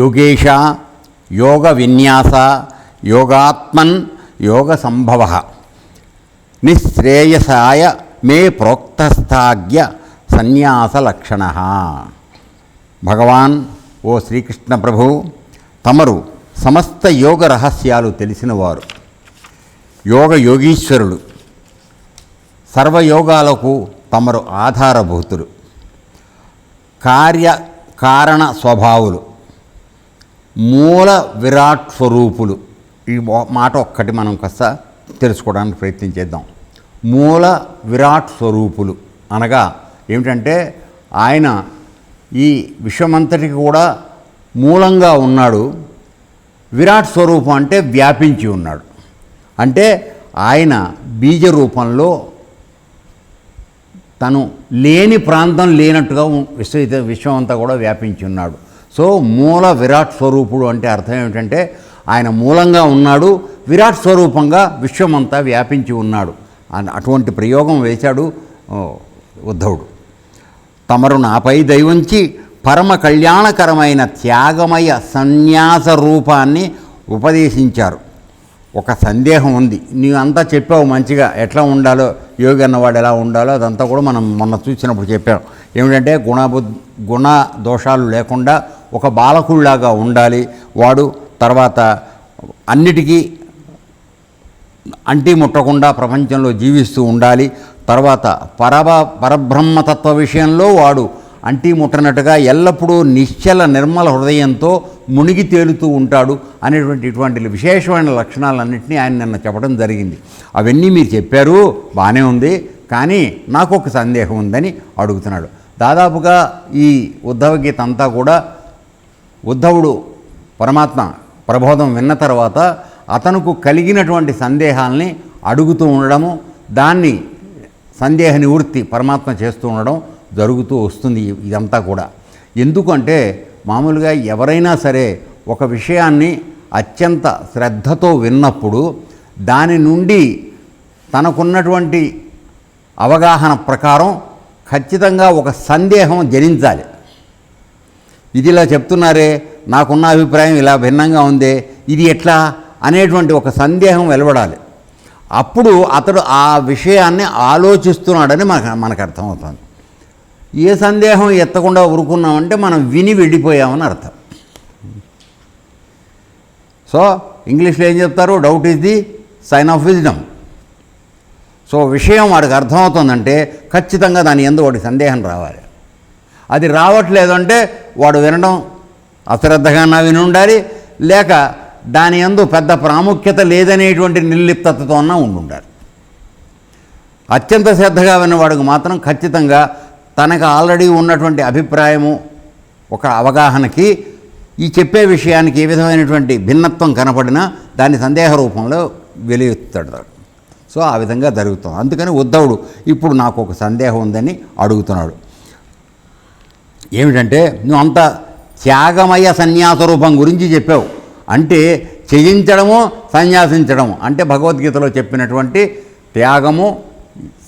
యోగేశ యోగ విన్యాస యోగాత్మన్ యోగ సంభవ నిశ్రేయసాయ మే ప్రోక్తస్థాగ్య సన్యాస లక్షణ భగవాన్ ఓ శ్రీకృష్ణ ప్రభు తమరు సమస్త యోగ రహస్యాలు తెలిసినవారు. యోగ యోగీశ్వరులు సర్వయోగాలకు తమరు ఆధారభూతులు. కార్య కారణ స్వభావులు. మూల విరాట్ స్వరూపులు. ఈ మాట ఒక్కటి మనం కాస్త తెలుసుకోవడానికి ప్రయత్నం చేద్దాం. మూల విరాట్ స్వరూపులు. అనగా ఏమిటంటే ఆయన ఈ విశ్వమంతటికి కూడా మూలంగా ఉన్నాడు. విరాట్ స్వరూపం అంటే వ్యాపించి ఉన్నాడు. అంటే ఆయన బీజ రూపంలో తను లేని ప్రాంతం లేనట్టుగా విశ్వ విశ్వం అంతా కూడా వ్యాపించి ఉన్నాడు. సో మూల విరాట్ స్వరూపుడు అంటే అర్థం ఏమిటంటే ఆయన మూలంగా ఉన్నాడు విరాట్ స్వరూపంగా విశ్వమంతా వ్యాపించి ఉన్నాడు. అని అటువంటి ప్రయోగం వేశాడు ఉద్ధవుడు. తమరు నాపై దైవంచి పరమ కళ్యాణకరమైన త్యాగమయ సన్యాస రూపాన్ని ఉపదేశించారు. ఒక సందేహం ఉంది. నీవు అంతా చెప్పావు మంచిగా. ఎట్లా ఉండాలో యోగి అన్నవాడు ఎలా ఉండాలో అదంతా కూడా మనం మొన్న చూసినప్పుడు చెప్పాం. ఏమిటంటే గుణబు గుణ దోషాలు లేకుండా ఒక బాలకుడిలాగా ఉండాలి. వాడు తర్వాత అన్నిటికీ అంటి ముట్టకుండా ప్రపంచంలో జీవిస్తూ ఉండాలి. తర్వాత పరబ పరబ్రహ్మతత్వ విషయంలో వాడు అంటి ముట్టనట్టుగా ఎల్లప్పుడూ నిశ్చల నిర్మల హృదయంతో మునిగి తేలుతూ ఉంటాడు అనేటువంటి ఇటువంటి విశేషమైన లక్షణాలన్నింటినీ ఆయన నిన్న చెప్పడం జరిగింది. అవన్నీ మీరు చెప్పారు బాగానే ఉంది. కానీ నాకు ఒక సందేహం ఉందని అడుగుతున్నాడు. దాదాపుగా ఈ ఉద్ధవ గీత అంతా కూడా ఉద్ధవుడు పరమాత్మ ప్రబోధం విన్న తర్వాత అతనుకు కలిగినటువంటి సందేహాల్ని అడుగుతూ ఉండడము దాన్ని సందేహ నివృత్తి పరమాత్మ చేస్తూ ఉండడం జరుగుతూ వస్తుంది ఇదంతా కూడా. ఎందుకంటే మామూలుగా ఎవరైనా సరే ఒక విషయాన్ని అత్యంత శ్రద్ధతో విన్నప్పుడు దాని నుండి తనకున్నటువంటి అవగాహన ప్రకారం ఖచ్చితంగా ఒక సందేహం జనించాలి. ఇది ఇలా చెప్తున్నారే నాకున్న అభిప్రాయం ఇలా భిన్నంగా ఉంది ఇది ఎట్లా అనేటువంటి ఒక సందేహం వెలువడాలి. అప్పుడు అతడు ఆ విషయాన్ని ఆలోచిస్తున్నాడని మనకు మనకు అర్థమవుతుంది. ఏ సందేహం ఎత్తకుండా ఊరుకున్నామంటే మనం విని వెళ్ళిపోయామని అర్థం. సో ఇంగ్లీష్లో ఏం చెప్తారు? Doubt is the sign of wisdom. So విషయం వాడికి అర్థమవుతుందంటే ఖచ్చితంగా దాని ఎందు వాడికి సందేహం రావాలి. అది రావట్లేదు అంటే వాడు వినడం అశ్రద్ధగా విని ఉండాలి లేక దాని ఎందు పెద్ద ప్రాముఖ్యత లేదనేటువంటి నిర్లిప్తతతో ఉన్న ఉండి ఉండాలి అత్యంత శ్రద్ధగా విన్నవాడికి మాత్రం ఖచ్చితంగా తనకు ఆల్రెడీ ఉన్నటువంటి అభిప్రాయము ఒక అవగాహనకి ఈ చెప్పే విషయానికి ఏ విధమైనటువంటి భిన్నత్వం కనపడినా దాని సందేహ రూపంలో వెలియుతాడు సో ఆ విధంగా జరుగుతుంది అందుకని ఉద్ధవుడు ఇప్పుడు నాకు ఒక సందేహం ఉందని అడుగుతున్నాడు. ఏమిటంటే నువ్వు అంత త్యాగమయ సన్యాస రూపం గురించి చెప్పావు. అంటే చేయించడము సన్యాసించడము. అంటే భగవద్గీతలో చెప్పినటువంటి త్యాగము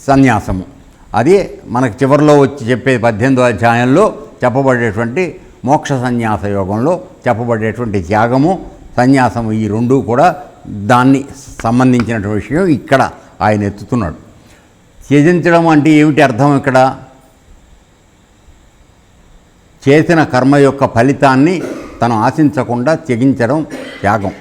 సన్యాసము. అది మనకు చివరిలో వచ్చి చెప్పే పద్దెనిమిదో అధ్యాయంలో చెప్పబడేటువంటి మోక్ష సన్యాస యోగంలో చెప్పబడేటువంటి త్యాగము సన్యాసము ఈ రెండూ కూడా దాన్ని సంబంధించినటువంటి విషయం ఇక్కడ ఆయన ఎత్తుతున్నాడు. త్యజించడం అంటే ఏమిటి అర్థం ఇక్కడ? చేసిన కర్మ యొక్క ఫలితాన్ని తను ఆశించకుండా త్యగించడం త్యాగం.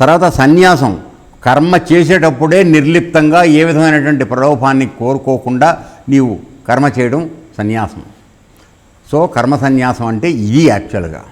తర్వాత సన్యాసం. కర్మ చేసేటప్పుడే నిర్లిప్తంగా ఏ విధమైనటువంటి ప్రలోభాన్ని కోరుకోకుండా నీవు కర్మ చేయడం సన్యాసం. సో కర్మ సన్యాసం అంటే ఇది యాక్చువల్గా